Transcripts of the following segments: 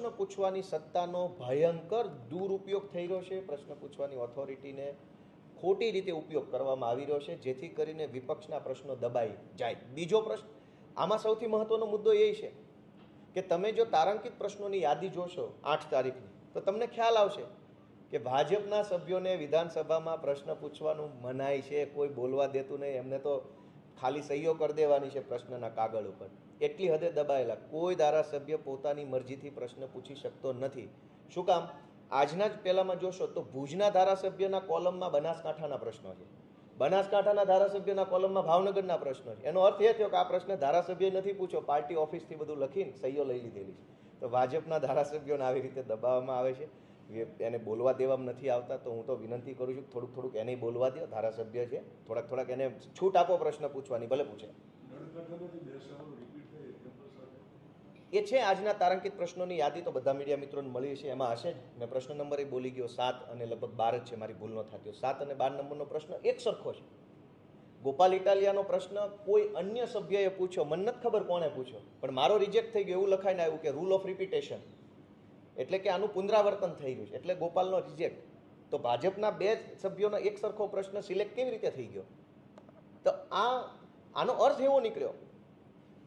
પૂછવાની સત્તાનો ભયંકર દુરુપયોગ થઈ રહ્યો છે. પ્રશ્ન પૂછવાની ઓથોરિટીને ખોટી રીતે ઉપયોગ કરવામાં આવી રહ્યો છે, જેથી કરીને વિપક્ષના પ્રશ્નો દબાઈ જાય. બીજો પ્રશ્ન, આમાં સૌથી મહત્વનો મુદ્દો એ છે કે તમે જો તારાંકિત પ્રશ્નોની યાદી જોશો આઠ તારીખની, તો તમને ખ્યાલ આવશે કે ભાજપના સભ્યોને વિધાનસભામાં પ્રશ્ન પૂછવાનું મનાય છે, કોઈ બોલવા દેતું નહીં. એમને તો ખાલી સહીઓ કરી દેવાની છે પ્રશ્નના કાગળ ઉપર. એટલી હદે દબાયેલા કોઈ ધારાસભ્ય પોતાની મરજીથી પ્રશ્ન પૂછી શકતો નથી. શું કામ? આજના જ પહેલામાં જોશો તો ભુજના ધારાસભ્યના કોલમમાં બનાસકાંઠાના પ્રશ્નો છે. બનાસકાંઠાના ધારાસભ્યના કોલમમાં ભાવનગરના પ્રશ્નો છે. એનો અર્થ એ થયો કે આ પ્રશ્ન ધારાસભ્ય નથી પૂછ્યો, પાર્ટી ઓફિસથી બધું લખીને સહીઓ લઈ લીધેલી છે. તો ભાજપના ધારાસભ્યોને આવી રીતે દબાવવામાં આવે છે? એને બોલવા દેવામાં નથી આવતા, તો હું તો વિનંતી કરું છું થોડુંક થોડુંક એને બોલવા દો ધારાસભ્ય છે, થોડાક થોડાક એને છૂટ આપો પ્રશ્ન પૂછવાની, ભલે પૂછે. એ છે આજના તારાંકિત પ્રશ્નોની યાદી, તો બધા મીડિયા મિત્રોને મળી છે એમાં હશે જ. મેં પ્રશ્ન નંબર એ બોલી ગયો, સાત અને લગભગ બાર જ છે, મારી ભૂલ ન થતી સાત અને બાર નંબરનો પ્રશ્ન એક સરખો છે. ગોપાલ ઇટાલિયાનો પ્રશ્ન કોઈ અન્ય સભ્યએ પૂછ્યો, મને નથી ખબર કોણે પૂછ્યો, પણ મારો રિજેક્ટ થઈ ગયો, એવું લખાઈને આવ્યું કે રૂલ ઓફ રિપીટેશન એટલે કે આનું પુનરાવર્તન થઈ રહ્યું છે. એટલે ગોપાલનો રિજેક્ટ તો ભાજપના બે સભ્યોનો એક સરખો પ્રશ્ન સિલેક્ટ કેવી રીતે થઈ ગયો? તો આ, આનો અર્થ એવો નીકળ્યો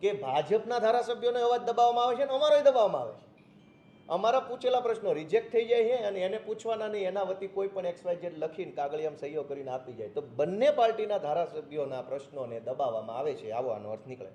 કે ભાજપના ધારાસભ્યોને અવાજ દબાવવામાં આવે છે અને અમારોય દબાવવામાં આવે છે. અમારા પૂછેલા પ્રશ્નો રિજેક્ટ થઈ જાય છે અને એને પૂછવાના નહીં, એના વતી કોઈ પણ એક્સવાયઝેડ વાય ઝેડ લખીને કાગળિયામાં સહીઓ કરીને આપી જાય. તો બંને પાર્ટીના ધારાસભ્યોના પ્રશ્નોને દબાવવામાં આવે છે. આવો આનો અર્થ નીકળે.